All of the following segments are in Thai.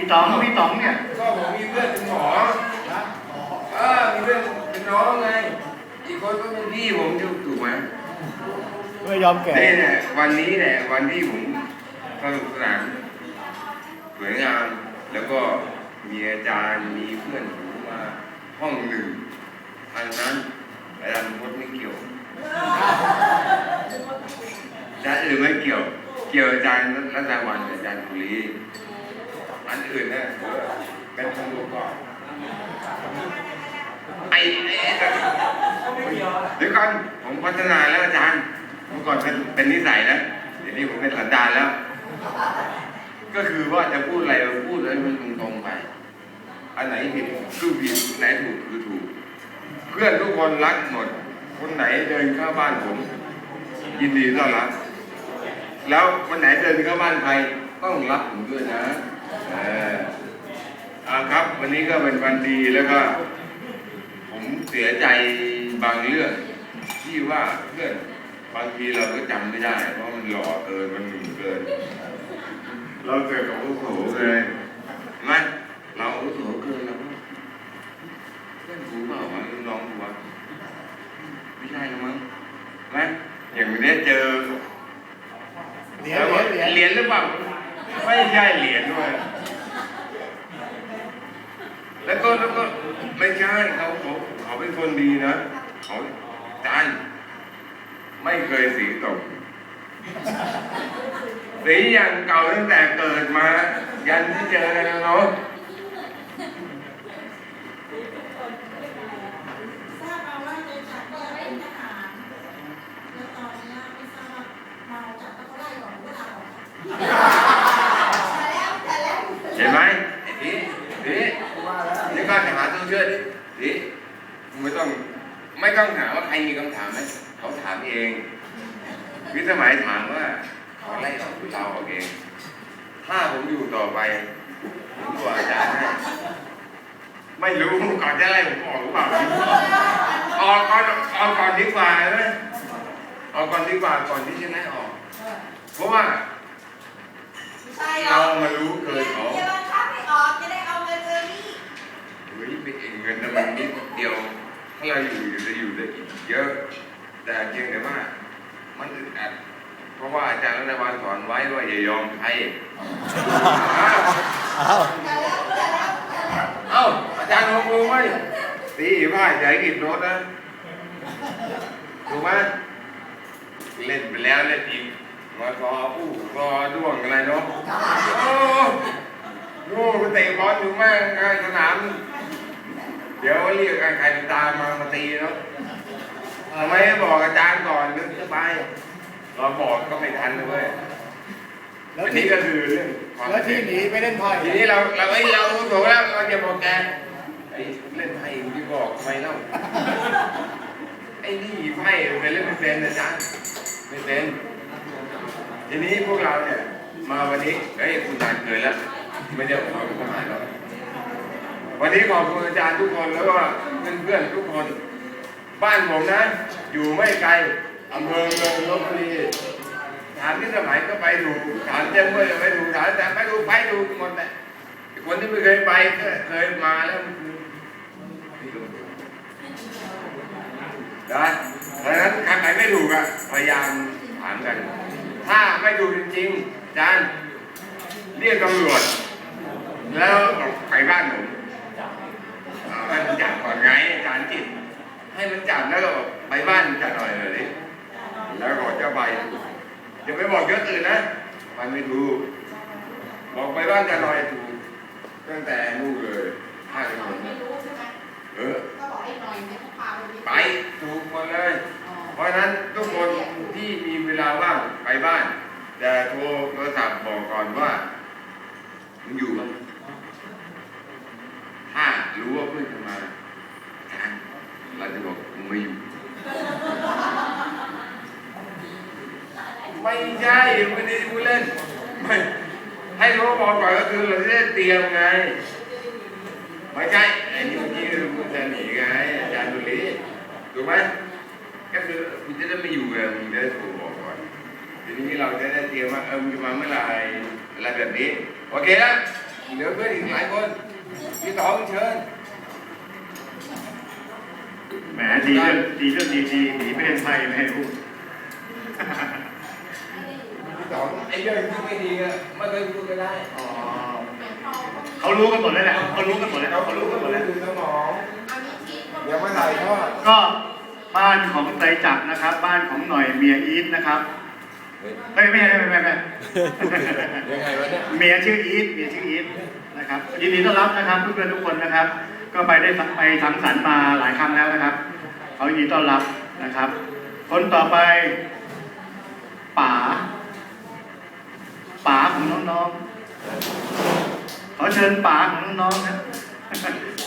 พี่ต๋องพี่ต๋องเนี่ยก็ผมมีเพื่อนเป็นหมอเออมีเพื่อนเป็นน้องไง อีกคนก็เป็นพี่ผมถูกไหมไม่ยอมแก่นี่เนี่ยวันนี้เนี่ยวันที่ผมสนุกสนานสวยงามแล้วก็มีอาจารย์มีเพื่อนผมมาห้องหนึ่งอันนั้นอาจารย์พจน์ไม่เกี่ยวอาจารย์อื่นไม่เกี่ยว เกี่ยวอาจารย์รัตนวันกับอาจารย์กุลี อันอื่นเนี่ยเป็นคนรู้ก่อนไอ้ไอ้ไอ้แต่เดี๋ยวก่อนผมพัฒนาแล้วอาจารย์เมื่อก่อนเป็นเป็นนิสัยนะเดี๋ยวนี้ผมเป็นสันดานแล้ว ก็คือว่าจะพูดอะไรเราพูดแล้วมันตรงๆไป อันไหนผิดคือผิดไหนถูกคือถูก เพื่อนทุกคนรักหมด คนไหนเดินเข้าบ้านผม ยินดีต้อนรับแล้วคนไหนเดินเข้าบ้านใครต้องรับผมด้วยนะเออเอาครับ วันนี้ก็เป็นวันดีแล้วก็ ผมเสียใจบางเรื่องที่ว่าเพื่อนบางทีเราก็จำไม่ได้ เพราะมันหล่อเกินมันหนุ่มเกิน เราเกิดกับอาวุโสเกินเห็นไหมเราอาวุโสเกินแล้วเพื่อนกูเปล่าวะรุ่นน้องกูวะไม่ใช่หรอกมั้งเห็นไหมอย่างวันนี้เจอเหรียญเหรียญเหรียญเหรียญหรือเปล่า ไม่ใช่เหรียญด้วย แล้วก็แล้วก็ไม่ใช่เขาเขาเขาเป็นคนดีนะเขาจานไม่เคยสีตก สีอย่างเก่าตั้งแต่เกิดมา ยันที่เจอกันนาะ ทราบมาว่าในฉันเนี่ยเป็นทหารแล้วตอนเนี้ยไม่ทราบว่าเมาจัดแล้วเขาไล่ออกหรือเปล่าแต่แล้วแต่แล้ว เห็นไหมไอ้ทีทีนี่ก็จะหาตัวเชื่อดิที ไม่ต้องไม่ต้องถามว่าใครมีคำถามไหมเขาถามเองวิสมัยถามว่าเขาไล่ออกหรือเราออกเอง ถ้าผมอยู่ต่อไปผมบอกอาจารย์ให้ไม่รู้ก่อนจะไล่ผมออกหรือเปล่าออกก่อนออกก่อนดีกว่าไหมออกก่อนดีกว่าก่อนที่จะไล่ออก เพราะว่าใช่หรเราอมารู้เกินเขาเดี๋ยวบังคับให้ออกจะได้เอาเงินเดือนนี้เฮ้ยไม่เองเงินนะมันนิดเดียว ถ้าเราอยู่อยู่จะอยู่ได้อีกเยอะ แต่เพียงแต่ว่า มันอึดอัดเพราะว่าอาจารย์รัตนวันสอนไว้ว่าอย่ายอมใครอ้าวแต่แล้วแต่แล้วแต่แล้วเอ้าอาจารย์ลงรู้ไหมตีผ้าใหญ่กิบโน้ตนะถูกไหมเล่นไปแล้วเล่นอีกมารออู้รอด้วงอะไรเนาะโอ้โหไปเตะบอลอยู่แม่งกลางสนาม เดี๋ยวเรียกใครตามมามาตีเนาะทำไมไม่บอกอาจารย์ก่อนนึกจะไปเราบอกก็ไม่ทันเลยเว้ยแล้วอันที่นี้ก็คือเรื่องความแล้วที่หนีไปเล่นไพ่ทีนี้เราเราไอ้ยเราถูกแล้วเราจะบอกแกไอ้เล่นไพ่ที่บอกทำไมเล่าไอ้นี่ไพ่ไปเล่นไม่เป็นนะจ๊ะไม่เป็นทีนี้พวกเราเนี่ย มาวันนี้เฮ้ยคุณนานเกินแล้วไม่ได้ขอเป็นทหารแล้ว วันนี้ขอบคุณอาจารย์ทุกคนแล้วก็เพื่อนๆทุกคน บ้านผมนะ อยู่ไม่ไกลอำเภอเมืองลบบุรีถามที่สมัยก็ไปดูถามเจ้าเมื่อไปดูถามแต่ไปดูไปดูหมดแหละคนที่ไม่เคยไปก็เคยมาแล้วมันคือนะเพราะฉะนั้นใครไม่ถูกอะพยายามถามกัน ถ้าไม่ถูกจริงๆอาจารย์เรียกตำรวจแล้วไปบ้านผม ให้มันจับก่อนไงอาจารย์จิตให้มันจับแล้วก็ไปบ้านจัดหน่อยเลยดิแล้วก็จะไปอย่าไปบอกเยอะอื่นนะมันไม่ถูกบอกไปบ้านจัดหน่อยถูกตั้งแต่นู่นเลยห้าคนไม่รู้ใช่ไหมเออก็บอกไอ้หน่อยเนี่ยเขาพาไปดิไปถูกหมดเลย เพราะฉะนั้นทุกคนที่มีเวลาว่างไปบ้าน แต่โทรโทรศัพท์บอกก่อนว่ามึงอยู่บ้างถ้ารู้ว่าเพื่อนจะมาอาจารย์เราจะบอกมึงไม่อยู่ ไม่ใช่ไม่ได้พูดเล่นไม่ให้รู้บอกก่อนก็คือเราจะได้เตรียมไง ไม่ใช่ไอ้นี่เมื่อกี้คุณจะหนีไงอาจารย์ดุลีถูกไหมก็คือคุณจะได้ไม่อยู่ไงมึงจะได้โทรบอกก่อนทีนี้เราจะได้เตรียมว่าเออมึงจะมาเมื่อไหร่อะไรแบบนี้โอเคนะเอเหลือเพื่อนอีกหลายคนพี่สองเชิญแหมดีเรื่องดีเรื่องดีดีหนีไม่ได้ไพ่ไม่ให้พูดพี่สองไอ้เรื่องที่ไม่ดีอะไม่เคยพูดก็ได้อ๋อ เขารู้กันหมดแล้วแหละเขารู้กันหมดแล้วเขารู้กันหมดแล้ว ดูสมองเดี๋ยวมาถ่ายทอดก็บ้านของไตรจักรนะครับ บ้านของหน่อยเมียอีทนะครับไม่ไม่ไม่ไม่ไม่ไม่ยังไงวะเนี่ยเมียชื่ออีทเมียชื่ออีทนะครับยินดีต้อนรับนะครับเพื่อนๆทุกคนนะครับ ก็ไปได้ไปสังสรรค์มาหลายครั้งแล้วนะครับเขายินดีต้อนรับนะครับ คนต่อไปป๋าป๋าของน้องๆ ขอเชิญป๋าของน้องๆครับ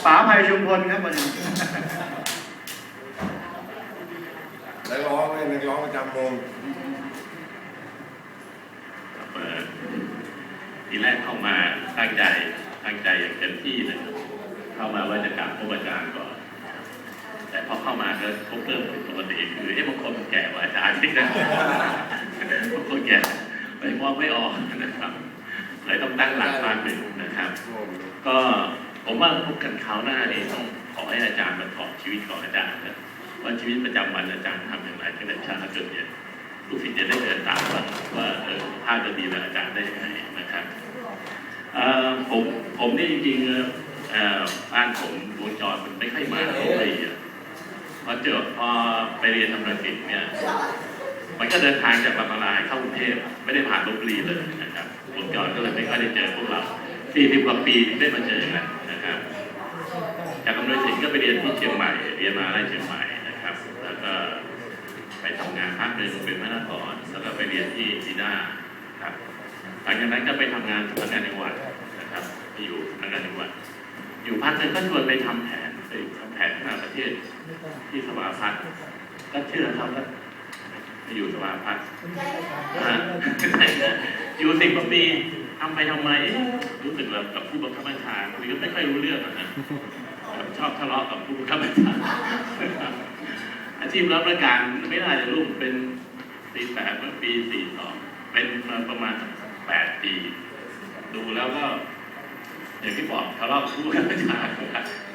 ป๋าภัยชุมพลครับวันนี้นักร้องเลยนักร้องประจำวงเอ่อทีแรกเข้ามาตั้งใจตั้งใจอย่างเต็มที่นะครับเข้ามาว่าจะกลับพบอาจารย์ก่อน แต่พอเข้ามาก็พบเรื่องผิดปกติคือเอ๊ะบางคนมันแก่กว่าอาจารย์ที่นะบางคนแก่ไปมองไม่ออกนะครับ เลยต้องตั้งหลักมากหนึ่งนะครับ ก็ผมว่าพบกันคราวหน้านี่ต้องขอให้อาจารย์มาถอดชีวิตของอาจารย์นะว่าชีวิตประจำวันอาจารย์ทำอย่างไรตั้งแต่เช้าจนเย็นลูกศิษย์จะได้เดินตามว่าว่าเออภาพจะดีแบบอาจารย์ได้ยังไงนะครับเอ่อผมผมนี่จริงๆเอ่อบ้านผมวงจรมันไม่ค่อยมาลบบุรีอะพอเจอพอไปเรียนทำรังสิตเนี่ย มันก็เดินทางจากบางนาเข้ากรุงเทพไม่ได้ผ่านลบบุรีเลยนะครับวงจรก็เลยไม่ค่อยได้เจอพวกเรา40กว่าปีที่ได้มาเจอกันนะครับ จากกำเนิดศิลป์ก็ไปเรียนที่เชียงใหม่ เรียนมาลัยเชียงใหม่นะครับ แล้วก็ไปทำงานพักหนึ่งเป็นพนักงานแล้วก็ไปเรียนที่จีน่าครับหลังจากนั้นก็ไปทำงานสำนักงานจังหวัดนะครับไปอยู่สำนักงานจังหวัดอยู่พักหนึ่งก็ชวนไปทำแผนไปทำแผนพัฒนาประเทศที่สภาพัฒน์ก็เชื่อเขาแล้ว อยู่สภาพัฒน์อ่าอยู่สิบกว่าปีทำไปทำไมเอ๊ะรู้สึกแบบกับผู้บังคับบัญชาคุยก็ไม่ค่อยรู้เรื่องอะนะแบบชอบทะเลาะกับผู้บังคับบัญชาอาชีพรับราชการไม่ได้เลยลูกเป็นปีแปดเมื่อปีสี่สองเป็นมาประมาณแปดปี ดูแล้วก็อย่างที่บอกทะเลาะกับผู้บังคับบัญชา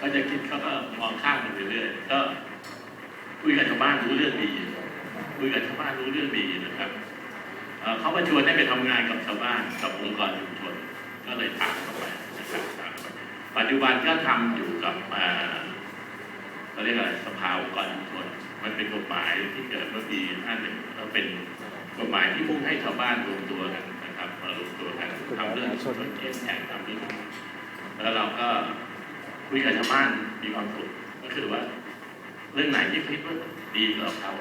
ก็จะคิดเขาก็มองข้ามมันไปเรื่อยก็คุยกับชาวบ้านรู้เรื่องดี คุยกับชาวบ้านรู้เรื่องดีนะครับเขามาชวนให้ไปทำงานกับชาวบ้านกับองค์กรชุมชนก็เลยตามเข้าไปนะครับตามไปปัจจุบันก็ทำอยู่กับเขาเรียกอะไรสภาองค์กรชุมชนมันเป็นกฎหมายที่เกิดเมื่อปี51แล้วเป็นกฎหมายที่มุ่งให้ชาวบ้านรวมตัวกันนะครับมารวมตัวกันทำเรื่องชุมชนเขียนแข่งทำเรื่องแล้วเราก็คุยกับชาวบ้านมีความสุขก็คือว่า เรื่องไหนที่คิดว่าดีสำหรับเขา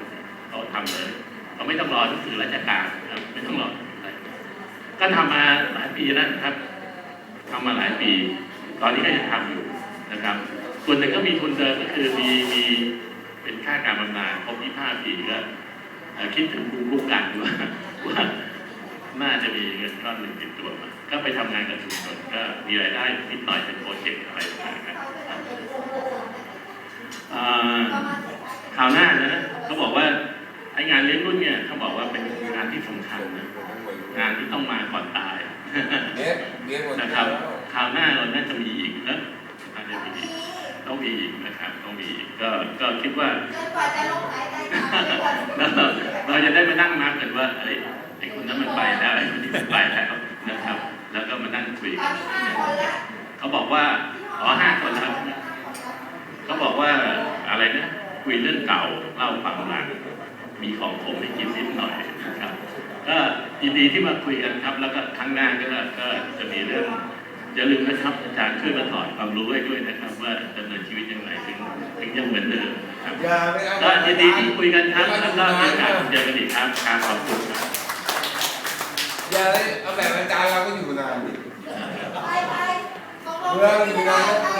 เนี่ยเขาทำเลยเขาไม่ต้องรอหนังสือราชการครับไม่ต้องรอก็ทำมาหลายปีแล้วนะครับทำมาหลายปี ตอนนี้ก็ยังทำอยู่นะครับ ส่วนหนึ่งก็มีทุนเดิมก็คือมีมีเป็นค่าการบำนาญครบ25ปีก็คิดถึงภูมิคุ้มกันด้ว่าว่าน่าจะมีเงินก้อนหนึ่งติดตัวมา ก็ไปทำงานกับชุมชนก็มีรายได้นิดหน่อยเป็นโปรเจกต์อะไรต่างๆนะครับเอ่อข่าวหน้านะเขาบอกว่า ไอ้งานเลี้ยงรุ่นเนี่ยเขาบอกว่าเป็นงานที่สำคัญนะงานที่ต้องมาก่อนตายเนี้ยเนี้ยหมดนะแล้ครับวข่าวหน้าเราน่าจะมีอีกนะน่าจะมีอีกต้องมีอีกนะครับต้องมีอีกก็ก็คิดว่าแล้วเราเราจะได้มานั่งนับกันว่าเอ้ยไอ้คนนั้นมันไปแล้วไอ้คนนี้มันไปแล้วนะครับ แล้วก็มานั่งคุยกันเขาบอกว่าอ๋อห้าคนแล้วใช่ไหมเขาบอกว่าอะไรนะคุยเรื่องเก่าเล่าความหลัง มีของผมให้กินนิดหน่อยนะครับก็ยินดีที่มาคุยกันครับ แล้วก็ครั้งหน้าก็ก็จะมีเรื่องอย่าลืมนะครับอาจารย์ช่วยมาสอนความรู้ให้ด้วยนะครับ ว่าดำเนินชีวิตยังไงถึงถึงยังเหมือนเดิมครับอย่าไม่เอาก็ยินดีที่คุยกันครับแล้วก็มีโอกาสเจอกันอีกครับครับขอบคุณครับอย่าเลยเอาแบบอาจารย์เราก็อยู่นานดิไปไปตกลงเรื่องอยู่นานได้